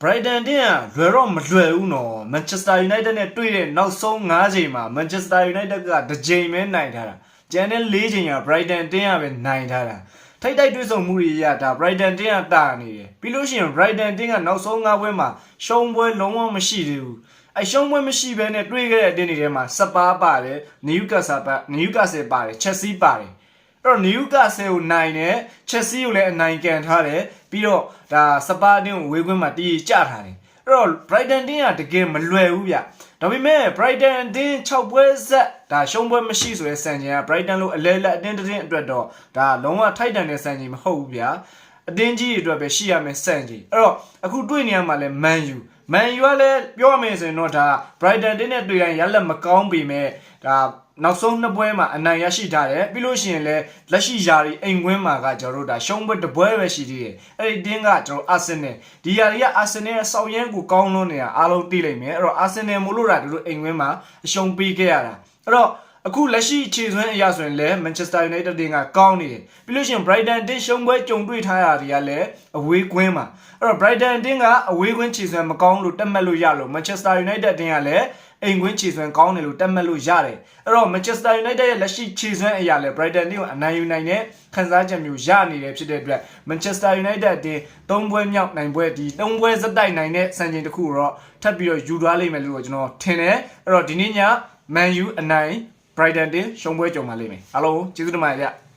Brighton တင်းကလွယ်တော့မလွယ်ဘူးနော် Manchester United နဲ့တွေ့တဲ့နောက်ဆုံး9ချိန်မှာ Manchester United ကတစ်ချိန်ပဲနိုင်ထားတာကျန်တဲ့4ချိန်က Brighton တင်းကပဲနိုင်ထားတာထိတ်တိုက်တွေ့ဆုံမှုတွေရတာ Brighton တင်းကတာနေတယ်ပြီးလို့ရှိရင် Brighton တင်းကနောက်ဆုံး9ပွဲမှာရှုံးပွဲလုံးဝမရှိသေးဘူးအရှုံးပွဲမရှိဘဲနဲ့တွေ့ခဲ့တဲ့အတင်းတွေထဲမှာစပါးပါတယ် Newcastle ပါ Newcastle ပါတယ် Chelsea ပါတယ် အဲ့တော့ Newcastle ကိုနိုင်တယ် Chelsea ကိုလည်းအနိုင်ကန်ထားတယ်ပြီးတော့ဒါစပါးတင်းကိုဝေးခွင်းမှာတည်ကြထားတယ်အဲ့တော့ Brighton တင်းကတကယ်မလွယ်ဘူးဗျဒါပေမဲ့ Brighton တင်း6ပွဲဆက်ဒါရှုံးပွဲမရှိဆိုတဲ့စံချိန်က Brighton လို့အလဲလက်အတင်းတင်းအတွက်တော့ဒါလုံးဝထိုက်တန်တဲ့စံချိန်မဟုတ်ဘူးဗျအတင်းကြီးတွေအတွက်ပဲရှိရမယ်စံချိန်အဲ့တော့အခုတွေ့နေရမှာလဲ Man U Man U ကလည်းပြောရမယ်ဆိုရင်တော့ဒါ Brighton တင်းနဲ့တွေ့ရင်ရလက်မကောင်းပေမဲ့ဒါနောက်ဆုံးနှစ်ပွဲမှာအနိုင်ရရှိထားတယ်ပြီးလို့ရှိရင်လည်းလက်ရှိယာရီအိမ်ကွင်းမှာကကျွန်တော်တို့ဒါရှုံးပွဲတစ်ပွဲပဲရှိသေးတယ်အဲ့ဒီတင်းကကျွန်တော်အာဆင်နယ်ဒီယာရီကအာဆင်နယ်ရဲ့စောက်ရမ်းကိုကောင်းလွန်းနေတာအားလုံးသိလိမ့်မယ်အဲ့တော့အာဆင်နယ်မို့လို့ဒါတို့အိမ်ကွင်းမှာအရှုံးပေးခဲ့ရတာအဲ့တော့ အခုလက်ရှိခြေစွမ်းအရာဆိုရင်လည်း Manchester United တင်ကကောင်းနေတယ်ပြီးလို့ရှိရင် Brighton တင်ရှုံးပွဲကြုံတွေ့ထားရတွေကလည်းအဝေးကွင်းမှာအဲ့တော့ Brighton တင်ကအဝေးကွင်းခြေစွမ်းမကောင်းလို့တက်မှတ်လို့ရလို့ Manchester United တင်ကလည်းအိမ်ကွင်းခြေစွမ်းကောင်းတယ်လို့တက်မှတ်လို့ရတယ်အဲ့တော့ Manchester United ရဲ့လက်ရှိခြေစွမ်းအရာလဲ Brighton တင်ကိုအနိုင်ယူနိုင်တဲ့ခံစားချက်မျိုးရနေတယ်ဖြစ်တဲ့အတွက် Manchester United တင်၃ပွဲမြောက်နိုင်ပွဲဒီ၃ပွဲစတိုက်နိုင်တဲ့စံချိန်တစ်ခုတော့ထပ်ပြီးတော့ယူသွားလိမ့်မယ်လို့ကျွန်တော်ထင်တယ်အဲ့တော့ဒီနေ့ည Man U အနိုင် Brighton တင်ရှုံးပွဲကြုံပါလိမ့်မယ်အားလုံးကျေးဇူးတင်ပါတယ်ဗျ